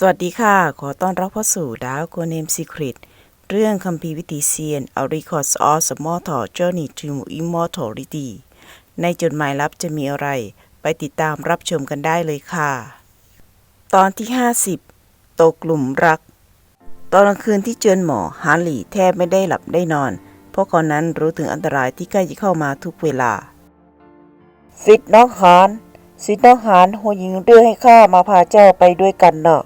สวัสดีค่ะ ขอต้อนรับเข้าสู่ดาวโกเนมซีคริตเรื่องคัมภีร์วิถีเซียน A Records of a Mortal Journey to Immortality ในจดหมายลับจะมีอะไร ไปติดตามรับชมกันได้เลยค่ะ ตอนที่ 50 ตกกลุ่มรัก ตอนกลางคืนที่เจอนหมอฮาร์ลีแทบไม่ได้หลับได้นอน เพราะเขานั้นรู้ถึงอันตรายที่ใกล้จะเข้ามาทุกเวลาสิทธิ์น้องหานสิทธิ์น้องหานหัวหญิงเรื่องให้ข้ามาพาเจ้าไปด้วยกันเนาะ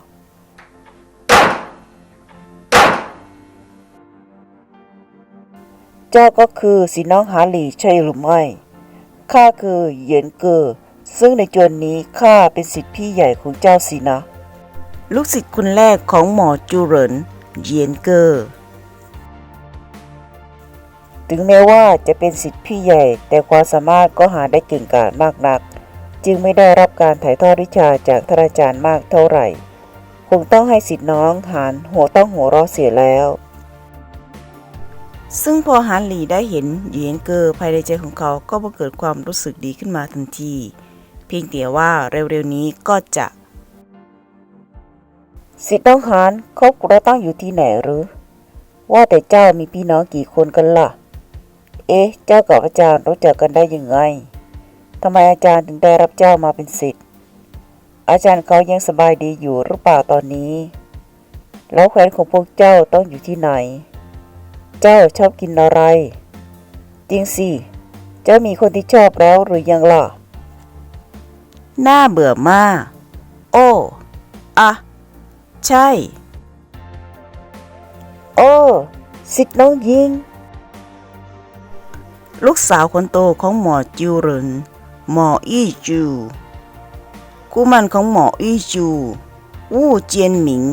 เจ้าก็คือสิทธิ์น้องหาหลีใช่หรือไม่ ข้าคือเหยียนเกอซึ่งในจวนนี้ข้าเป็นสิทธิพี่ใหญ่ของเจ้าสินะ ลูกศิษย์คนแรกของหมอจูเหรินเยียนเกอร์ถึงแม้ว่าจะเป็นสิทธิพี่ใหญ่ แต่ความสามารถก็หาได้เก่งกาจมากนัก จึงไม่ได้รับการถ่ายทอดวิชาจากท่านอาจารย์มากเท่าไหร่ คงต้องให้สิทธิน้องหานหัวต้องหัวเราะเสียแล้ว ซึ่งพอฮันหลีได้เห็นเหยียนเกอร์ภายในใจของเขาก็บังเกิดความรู้สึกดีขึ้นมาทันที เพียงแต่ว่าเร็วๆนี้ก็จะสิทธิ์น้องหานครอบครัวตั้งอยู่ที่ไหนหรือ ว่าแต่เจ้ามีพี่น้องกี่คนกันล่ะ เอ๊ะ เจ้ากับอาจารย์รู้จักกันได้ยังไงทำไมอาจารย์ถึงได้รับเจ้ามาเป็นศิษย์อาจารย์เขายังสบายดีอยู่หรือเปล่าตอนนี้ แล้วแคว้นของพวกเจ้าต้องอยู่ที่ไหน เจ้าชอบกินอะไร จริงสิ เจ้ามีคนที่ชอบแล้วหรือยังล่ะ น่าเบื่อมาก โอ้อะใช่ โอ้สิทธิ์น้องยิง ลูกสาวคนโตของหมอจิวเหรินหมออี้จูคู่หมันของหมออี้จู วู่เจียนหมิง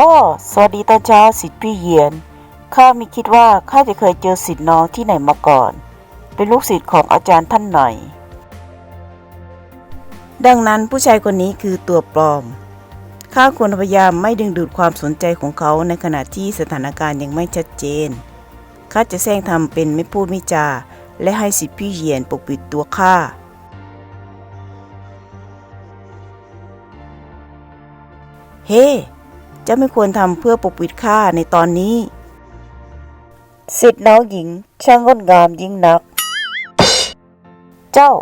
อ้อสวัสดีตอนเช้าสิทธิ์พี่เยียน ข้าไม่คิดว่าข้าจะเคยเจอสิทธิ์น้องที่ไหนมาก่อน เป็นลูกศิษย์ของอาจารย์ท่านหน่อย ดังนั้นผู้ชายคนนี้คือตัวปลอม ข้าควรพยายามไม่ดึงดูดความสนใจของเขาในขณะที่สถานการณ์ยังไม่ชัดเจน ข้าจะแซงทำเป็นไม่พูดไม่จา และให้สิทธิพี่เยียนปกปิดตัวข้าเฮ้เจ้าไม่ควรทำเพื่อปกปิดข้าในตอนนี้ สิทธิ์น้องหญิง ช่างงดงามยิ่งนัก เจ้า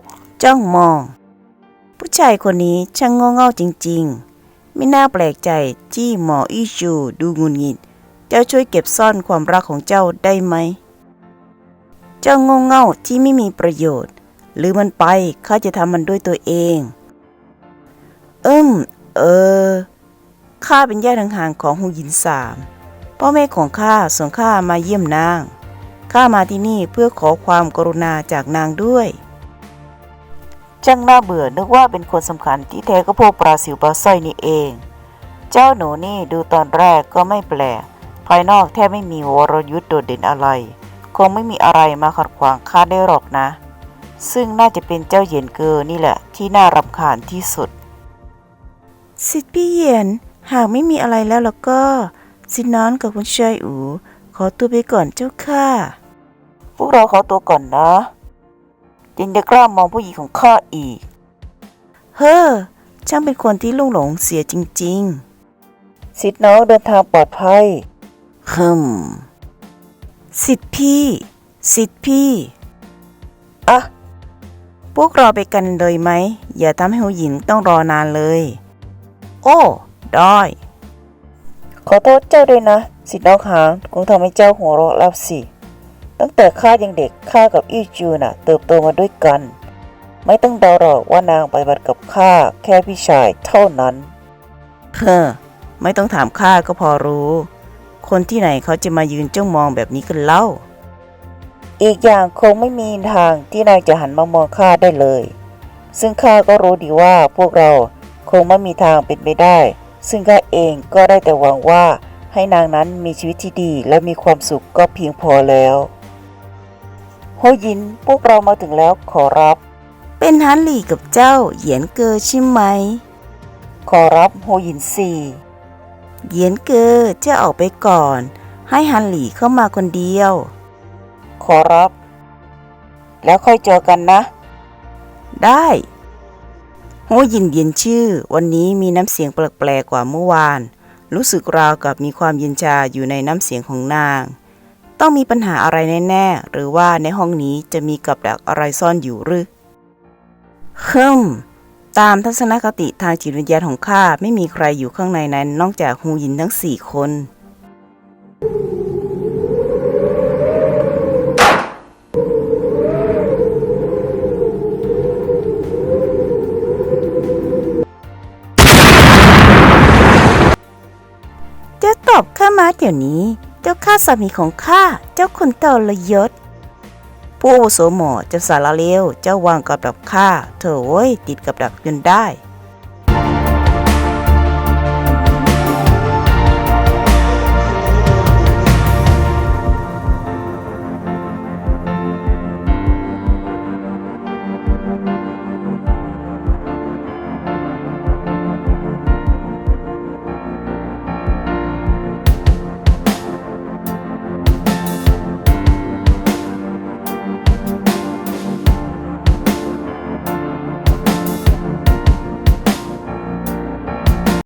จ้องมอง ผู้ชายคนนี้ช่างโง่เง่าจริง ๆ ไม่น่าแปลกใจที่หมออี้จูดูงุนงิด เจ้าช่วยเก็บซ่อนความรักของเจ้าได้ไหม เจ้าโง่เง่าที่ไม่มีประโยชน์ หรือมันไปข้าจะทำมันด้วยตัวเองเอิมเออ ข้าเป็นญาติห่างๆของหูหยินสาม พ่อแม่ของข้าส่งข้ามาเยี่ยมนาง ข้ามาที่นี่เพื่อขอความกรุณาจากนางด้วยช่างน่าเบื่อนึกว่าเป็นคนสำคัญที่แท้ก็พวกปลาสิวปลาสร้อยนี่เอง เจ้าหนูนี่ดูตอนแรกก็ไม่แปลก ภายนอกแทบไม่มีวรยุทธ์โดดเด่นอะไร คงไม่มีอะไรมาขัดขวางข้าได้หรอกนะ ซึ่งน่าจะเป็นเจ้าเหยียนเกอนี่แหละ ที่น่ารำคาญที่สุด สิทธิ์พี่เหยียน หากไม่มีอะไรแล้วแล้วก็สิทธิ์น้อนกับคุณชายอูขอตัวไปก่อนเจ้าค่ะ พวกเราขอตัวก่อนนะยังจะกล้ามองผู้หญิงของข้าอีก เฮ้อช่างเป็นคนที่ลุ่งหลงเสียจริงสิทธิ์น้องเดินทางปลอดภัยๆฮึมสิทธิ์พี่ สิทธิ์พี่อะพวกเราไปกันเลยไหม อย่าทำให้หูหญิงต้องรอนานเลย โอ้ ได้ ขอโทษเจ้าด้วยนะสิทธิ์น้องหางคงทำให้เจ้าหัวเราะแล้วสิ ตั้งแต่ข้ายังเด็กข้ากับอี้จูน่ะ เติบโตมาด้วยกัน ไม่ต้องเดาหรอกว่านางไปบัดกับข้าแค่พี่ชายเท่านั้นเฮ้อไม่ต้องถามข้าก็พอรู้ คนที่ไหนเขาจะมายืนจ้องมองแบบนี้กันเล่า อีกอย่างคงไม่มีทางที่นางจะหันมามองข้าได้เลย ซึ่งข้าก็รู้ดีว่าพวกเราคงไม่มีทางเป็นไปได้ ซึ่งข้าเองก็ได้แต่หวังว่าให้นางนั้นมีชีวิตที่ดีและมีความสุขก็เพียงพอแล้วโฮยินพวกเรามาถึงแล้วขอรับ เป็นฮันหลี่กับเจ้าเหยียนเกอใช่ไหม ขอรับโฮยินสี่เหยียนเกอจะออกไปก่อน ให้ฮันหลี่เข้ามาคนเดียว ขอรับ แล้วค่อยเจอกันนะ ได้ โหยินเย็นชื่อ วันนี้มีน้ำเสียงแปลกๆกว่าเมื่อวาน รู้สึกราวกับมีความเย็นชาอยู่ในน้ำเสียงของนาง ต้องมีปัญหาอะไรแน่ๆ หรือว่าในห้องนี้จะมีกับดักอะไรซ่อนอยู่หรือฮึมตามทัศนคติทางจิตวิญญาณของข้าไม่มีใครอยู่ข้างในนั้น นอกจากฮูยินทั้งสี่คน เดี๋ยวนี้ เจ้าข้าสามีของข้าเจ้าคนเต่ละยศ ผู้อาวุโสหมอจะสารเลวเจ้าวางกับดักข้าเธอโว้ยติดกับดักจนได้